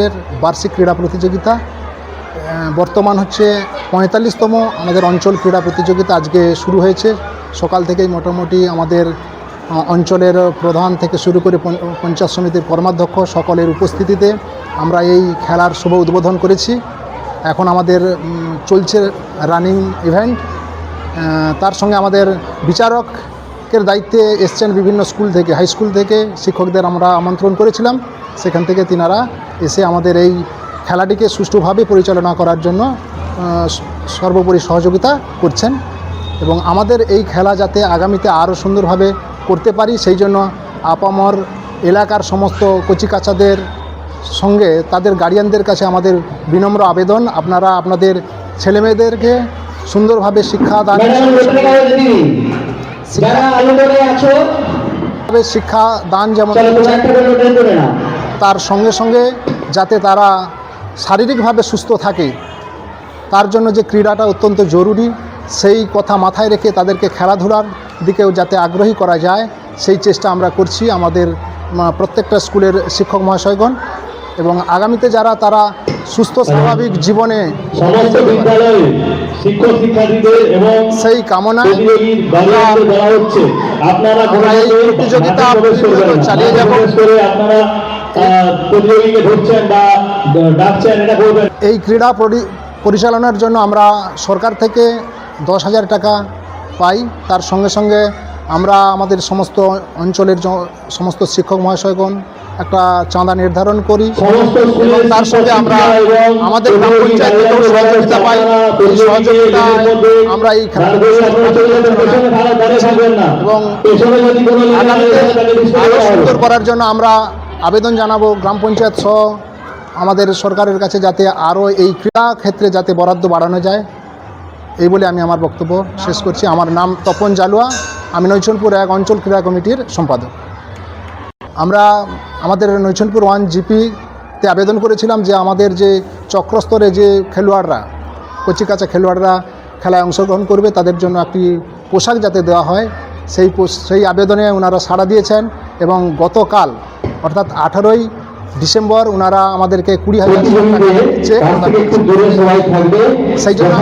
এর বার্ষিক ক্রীড়া প্রতিযোগিতা বর্তমান হচ্ছে পঁয়তাল্লিশতম আমাদের অঞ্চল ক্রীড়া প্রতিযোগিতা আজকে শুরু হয়েছে। সকাল থেকেই মোটামুটি আমাদের অঞ্চলের প্রধান থেকে শুরু করে পঞ্চ- পঞ্চায়েত সমিতির কর্মাধ্যক্ষ সকলের উপস্থিতিতে আমরা এই খেলার শুভ উদ্বোধন করেছি। এখন আমাদের চলছে রানিং ইভেন্ট তার সঙ্গে আমাদের বিচারকের দায়িত্বে এসছেন বিভিন্ন স্কুল থেকে হাই স্কুল থেকে শিক্ষকদের আমরা আমন্ত্রণ করেছিলাম। সেখান থেকে তিনারা এসে আমাদের এই খেলাটিকে সুষ্ঠুভাবে পরিচালনা করার জন্য সর্বোপরি সহযোগিতা করছেন এবং আমাদের এই খেলা যাতে আগামীতে আরও সুন্দরভাবে করতে পারি সেই জন্য আপামর এলাকার সমস্ত কচিকাচাদের সঙ্গে তাদের গার্ডিয়ানদের কাছে আমাদের বিনম্র আবেদন। আপনারা আপনাদের ছেলেমেয়েদেরকে সুন্দরভাবে শিক্ষা দান যারা আলোচনে আছো শিক্ষা দান যেমন তার সঙ্গে সঙ্গে যাতে তারা শারীরিকভাবে সুস্থ থাকে তার জন্য যে ক্রীড়াটা অত্যন্ত জরুরি সেই কথা মাথায় রেখে তাদেরকে খেলাধুলার দিকেও যাতে আগ্রহী করা যায় সেই চেষ্টা আমরা করছি আমাদের প্রত্যেকটা স্কুলের শিক্ষক মহাশয়গণ। এবং আগামীতে যারা তারা সুস্থ স্বাভাবিক জীবনে শিক্ষক শিক্ষার্থীদের এবং সেই আপনারা এই প্রতিযোগিতা। চালিয়ে যাব। আপনারা প্রতিযোগীকে ধরছেন বা ডাকছেন এটা করবেন এই ক্রীড়া পরি- পরিচালনার জন্য আমরা সরকার থেকে দশ হাজার টাকা পাই তার সঙ্গে সঙ্গে আমরা আমাদের সমস্ত অঞ্চলের সমস্ত শিক্ষক মহাশয়গণ একটা চাঁদা নির্ধারণ করি এবং তার সঙ্গে আমরা আমাদের গ্রাম পঞ্চায়েত থেকেও সহযোগিতা পাই। এই সহযোগিতা আমরা এই এবং আগামীতে আরও সুন্দর করার জন্য আমরা আবেদন জানাব গ্রাম পঞ্চায়েত সহ আমাদের সরকারের কাছে যাতে আরও এই ক্রীড়া ক্ষেত্রে যাতে বরাদ্দ বাড়ানো যায়। এই বলে আমি আমার বক্তব্য শেষ করছি। আমার নাম তপন জালুয়া। আমি নৈচনপুর এক অঞ্চল ক্রীড়া কমিটির সম্পাদক। আমরা আমাদের নৈচনপুর ওয়ান জিপিতে আবেদন করেছিলাম যে আমাদের যে চক্রস্তরে যে খেলোয়াড়রা, কচিকাচা খেলোয়াড়রা খেলায় অংশগ্রহণ করবে, তাদের জন্য একটি পোশাক যাতে দেওয়া হয়, সেই সেই আবেদনে ওনারা সাড়া দিয়েছেন এবং গতকাল, অর্থাৎ আঠারোই ডিসেম্বর ওনারা আমাদেরকে কুড়ি হাজার টাকা চেক সেই জন্য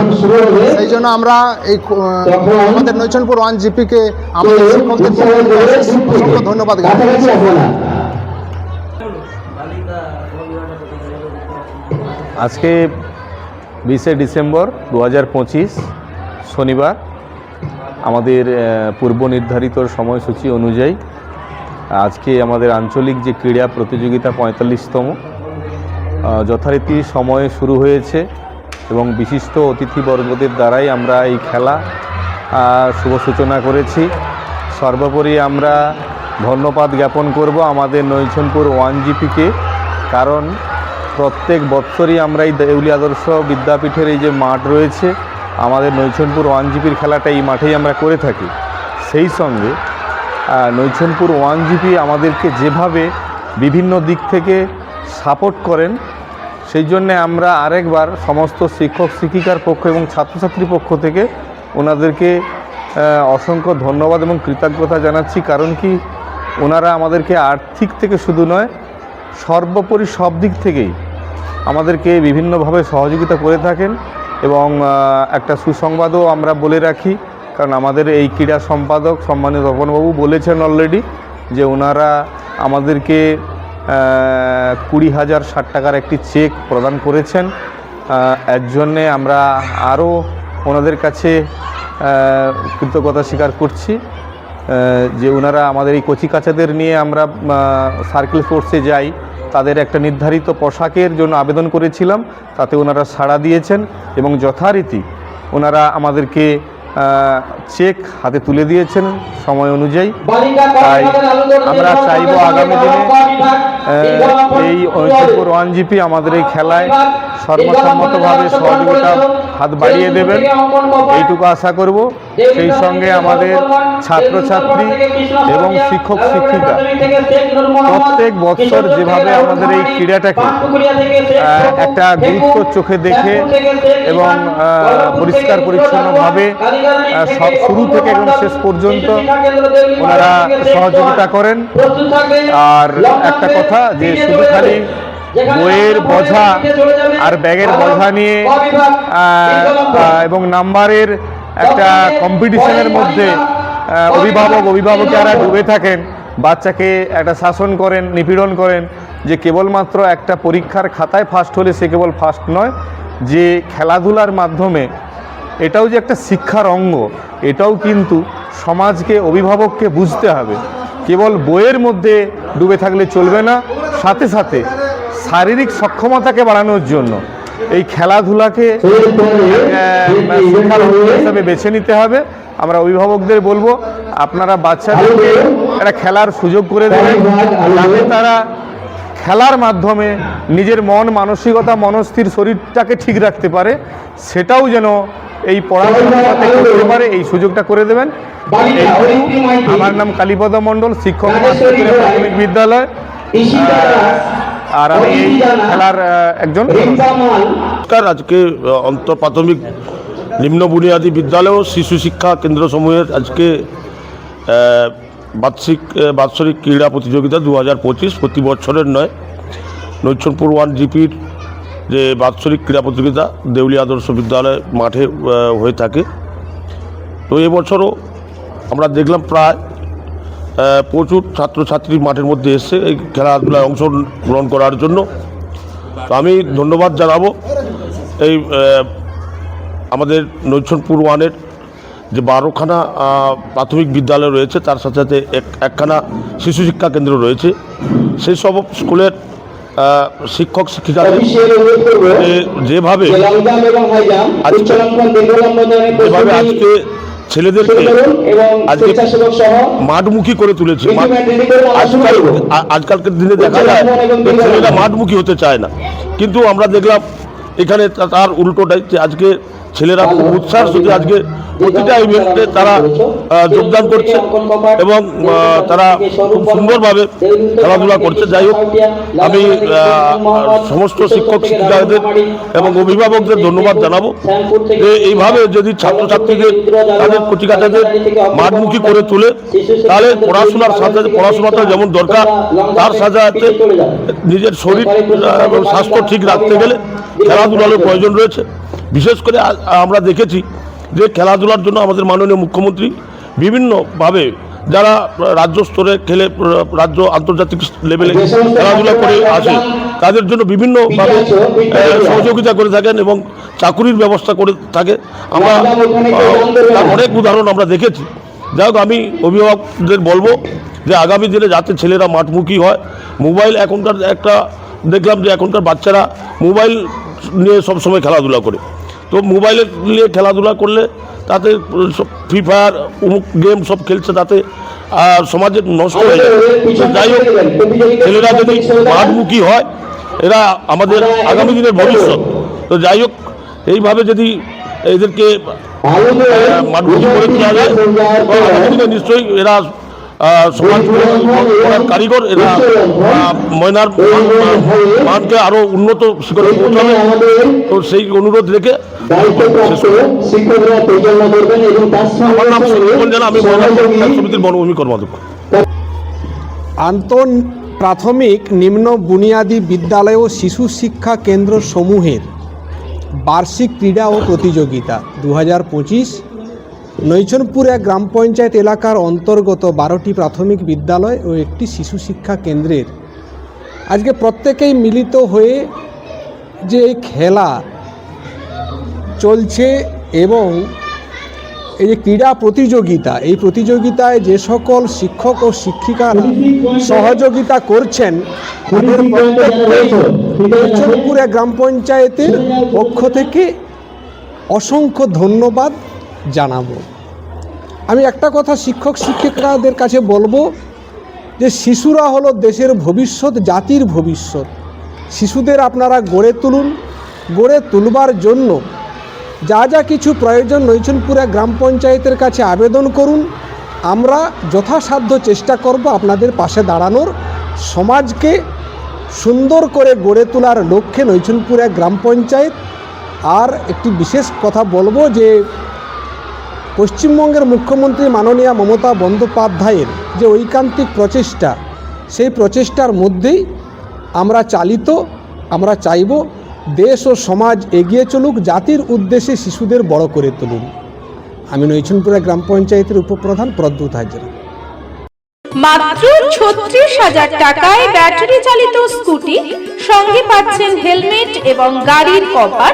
সেই জন্য আমরা এই আমাদের নৈচনপুর ওয়ান জিপিকে আমাদের শিক্ষকদের অসংখ্য ধন্যবাদ আজকে বিশে ডিসেম্বর দু হাজার পঁচিশ শনিবার আমাদের পূর্ব নির্ধারিত সময়সূচি অনুযায়ী আজকে আমাদের আঞ্চলিক যে ক্রীড়া প্রতিযোগিতা পঁয়তাল্লিশতম যথারীতি সময়ে শুরু হয়েছে এবং বিশিষ্ট অতিথিবর্গদের দ্বারাই আমরা এই খেলা শুভ সূচনা করেছি। সর্বোপরি আমরা ধন্যবাদ জ্ঞাপন করব আমাদের নৈছনপুর ওয়ান জিপিকে, কারণ প্রত্যেক বৎসরই আমরা এই দেউলি আদর্শ বিদ্যাপীঠের এই যে মাঠ রয়েছে, আমাদের নৈছনপুর ওয়ান জিপির খেলাটা এই মাঠেই আমরা করে থাকি। সেই সঙ্গে নৈছনপুর ওয়ান জিপি আমাদেরকে যেভাবে বিভিন্ন দিক থেকে সাপোর্ট করেন, সেই জন্যে আমরা আরেকবার সমস্ত শিক্ষক, শিক্ষিকার পক্ষ এবং ছাত্রছাত্রীর পক্ষ থেকে ওনাদেরকে অসংখ্য ধন্যবাদ এবং কৃতজ্ঞতা জানাচ্ছি। কারণ কি, ওনারা আমাদেরকে আর্থিক থেকে শুধু নয়, সর্বোপরি সব দিক থেকেই আমাদেরকে বিভিন্নভাবে সহযোগিতা করে থাকেন এবং একটা সুসংবাদও আমরা বলে রাখি। কারণ আমাদের এই ক্রীড়া সম্পাদক সম্মানিত তপনবাবু বলেছেন অলরেডি যে ওনারা আমাদেরকে কুড়ি হাজার ষাট টাকার একটি চেক প্রদান করেছেন। এর জন্যে আমরা আরও ওনাদের কাছে কৃতজ্ঞতা স্বীকার করছি। যে ওনারা আমাদের এই কচিকাচাদের নিয়ে আমরা সার্কেল স্পোর্টসে যাই, তাদের একটা নির্ধারিত পোশাকের জন্য আবেদন করেছিলাম, তাতে ওনারা সাড়া দিয়েছেন এবং যথারীতি ওনারা আমাদেরকে চেক হাতে তুলে দিয়েছেন সময় অনুযায়ী। তাই আমরা চাইব আগামী দিনে এই ঐতিহ্যপুর ওয়ান জিপি আমাদের এই খেলায় সর্বসম্মতভাবে সহযোগিতা হাত বাড়িয়ে দেবেন। এইটুকু আশা করব সেই সঙ্গে আমাদের ছাত্রছাত্রী এবং শিক্ষক শিক্ষিকা প্রত্যেক বৎসর যেভাবে আমাদের এই ক্রীড়াটাকে একটা গুরুত্ব চোখে দেখে এবং পরিষ্কার পরিচ্ছন্নভাবে সব শুরু থেকে এবং শেষ পর্যন্ত ওনারা সহযোগিতা করেন। আর একটা কথা যে শুধু খালি বইয়ের বোঝা আর ব্যাগের বোঝা নিয়ে এবং নাম্বারের একটা কম্পিটিশনের মধ্যে অভিভাবক অভিভাবকেরা ডুবে থাকেন বাচ্চাকে একটা শাসন করেন নিপীড়ন করেন যে কেবলমাত্র একটা পরীক্ষার খাতায় ফার্স্ট হলে সে কেবল ফার্স্ট নয় যে খেলাধুলার মাধ্যমে এটাও যে একটা শিক্ষার অঙ্গ এটাও কিন্তু সমাজকে অভিভাবককে বুঝতে হবে। কেবল বইয়ের মধ্যে ডুবে থাকলে চলবে না সাথে সাথে শারীরিক সক্ষমতাকে বাড়ানোর জন্য এই খেলাধুলাকে হিসাবে বেছে নিতে হবে। আমরা অভিভাবকদের বলব আপনারা বাচ্চাদেরকে একটা খেলার সুযোগ করে দেবেন যাতে তারা খেলার মাধ্যমে নিজের মন মানসিকতা মনস্থির শরীরটাকে ঠিক রাখতে পারে। সেটাও যেন এই পড়াশোনার করতে পারে এই সুযোগটা করে দেবেন। আমার নাম কালীপদ মণ্ডল শিক্ষক প্রাথমিক বিদ্যালয়। আর আমি এই খেলার একজন আজকে আহ, অন্তর প্রাথমিক নিম্ন বুনিয়াদী বিদ্যালয় ও শিশু শিক্ষা কেন্দ্র সমূহের আজকে বার্ষিক বাৎসরিক ক্রীড়া প্রতিযোগিতা দু হাজার পঁচিশ প্রতি বছরের নয়। নৈচনপুর ওয়ান জিপির যে বাৎসরিক ক্রীড়া প্রতিযোগিতা দেউলি আদর্শ বিদ্যালয় মাঠে হয়ে থাকে। তো এবছরও আমরা দেখলাম প্রায় প্রচুর ছাত্রছাত্রী মাঠের মধ্যে এসছে এই খেলাধুলায় অংশগ্রহণ করার জন্য। তো আমি ধন্যবাদ জানাব এই আমাদের নৈছনপুর ওয়ানের যে বারোখানা প্রাথমিক বিদ্যালয় রয়েছে তার সাথে সাথে এক একখানা শিশু শিক্ষা কেন্দ্র রয়েছে। সেই সব স্কুলের শিক্ষক শিক্ষিকাদের যেভাবে যেভাবে আজকে ছেলেদেরকে আজকে মাঠমুখী করে তুলেছে। আজকালকার দিনে দেখা যায় ছেলেরা মাঠমুখী হতে চায় না। কিন্তু আমরা দেখলাম এখানে তার উল্টোটাই যে আজকে ছেলেরা খুব উৎসাহের সাথে আজকে প্রতিটা ইভেন্টে তারা যোগদান করছে এবং তারা খুব সুন্দরভাবে খেলাধুলা করছে। যাই হোক, আমি সমস্ত শিক্ষক শিক্ষিকাদের এবং অভিভাবকদের ধন্যবাদ জানাব যে এইভাবে যদি ছাত্রছাত্রীদের, তাদের কচিকাচাদের মাঠমুখী করে তোলে, তাহলে পড়াশোনার সাথে, পড়াশোনাটা যেমন দরকার, তার সাথে নিজের শরীর স্বাস্থ্য ঠিক রাখতে গেলে খেলাধুলার প্রয়োজন রয়েছে। বিশেষ করে আমরা দেখেছি যে খেলাধুলার জন্য আমাদের মাননীয় মুখ্যমন্ত্রী বিভিন্নভাবে যারা রাজ্য স্তরে খেলে, রাজ্য আন্তর্জাতিক লেভেলে খেলাধুলা করে আসে, তাদের জন্য বিভিন্নভাবে সহযোগিতা করে থাকেন এবং চাকুরির ব্যবস্থা করে থাকে। আমরা অনেক উদাহরণ আমরা দেখেছি। যাই হোক, আমি অভিভাবকদের বলব যে আগামী দিনে যাতে ছেলেরা মাঠমুখী হয়, মোবাইল এখনকার একটা, দেখলাম যে এখনকার বাচ্চারা মোবাইল নিয়ে সবসময় খেলাধুলা করে। তো মোবাইলে নিয়ে খেলাধুলা করলে তাতে ফ্রি ফায়ার উমুক গেম সব খেলছে তাতে আর সমাজের নষ্ট হয়ে যায় যাই হোক ছেলেরা যদি মাঠমুখী হয় এরা আমাদের আগামী দিনের ভবিষ্যৎ। তো যাই হোক এইভাবে যদি এদেরকে মাঠমুখী করে তোলা যায় নিশ্চয়ই এরা সমাজ কারিগর এরা ময়নার মানকে আরও উন্নত শিখরে পৌঁছাবে তো সেই অনুরোধ রেখে আমার নাম আমি ময়নার সমিতির বনভূমি কর্মাধ্যক্ষ। আন্তন প্রাথমিক নিম্ন বুনিয়াদী বিদ্যালয় ও শিশু শিক্ষা কেন্দ্র সমূহের বার্ষিক ক্রীড়া ও প্রতিযোগিতা দু হাজার পঁচিশ নৈচনপুরা গ্রাম পঞ্চায়েত এলাকার অন্তর্গত বারোটি প্রাথমিক বিদ্যালয় ও একটি শিশু শিক্ষা কেন্দ্রের। আজকে প্রত্যেকেই মিলিত হয়ে যে খেলা চলছে এবং এই যে ক্রীড়া প্রতিযোগিতা, এই প্রতিযোগিতায় যে সকল শিক্ষক ও শিক্ষিকারা সহযোগিতা করছেন গ্রাম পঞ্চায়েতের পক্ষ থেকে অসংখ্য ধন্যবাদ। জানাব। আমি একটা কথা শিক্ষক, শিক্ষিকাদের কাছে বলব যে শিশুরা হলো দেশের ভবিষ্যৎ, জাতির ভবিষ্যৎ। শিশুদের আপনারা গড়ে তুলুন, গড়ে তুলবার জন্য যা যা কিছু প্রয়োজন নৈচনপুরা গ্রাম পঞ্চায়েতের কাছে আবেদন করুন। আমরা যথাসাধ্য চেষ্টা করব আপনাদের পাশে দাঁড়ানোর। সমাজকে সুন্দর করে গড়ে তোলার লক্ষ্যে নৈচনপুরা গ্রাম পঞ্চায়েত। আর একটি বিশেষ কথা বলব যে পশ্চিমবঙ্গের মুখ্যমন্ত্রী মাননীয়া মমতা বন্দ্যোপাধ্যায়ের যে ঐকান্তিক প্রচেষ্টা, সেই প্রচেষ্টার মধ্যেই আমরা চালিত, আমরা চাইব দেশ ও সমাজ এগিয়ে চলুক, জাতির উদ্দেশ্যে শিশুদের বড় করে তুলুন। আমি নৈছনপুরা গ্রাম পঞ্চায়েতের উপপ্রধান প্রদ্যুৎ হাজরা। মাত্র ছত্রিশ হাজার টাকায় ব্যাটারি চালিত স্কুটি সঙ্গে পাচ্ছেন হেলমেট এবং গাড়ির কভার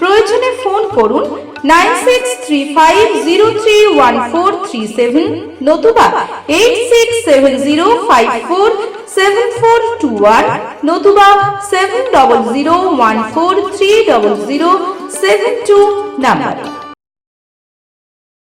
প্রয়োজনে ফোন করুন nine six three five zero three one four three seven নতুবা eight six seven zero five four seven four two one নতুবা seven double zero one four three double zero seven two number.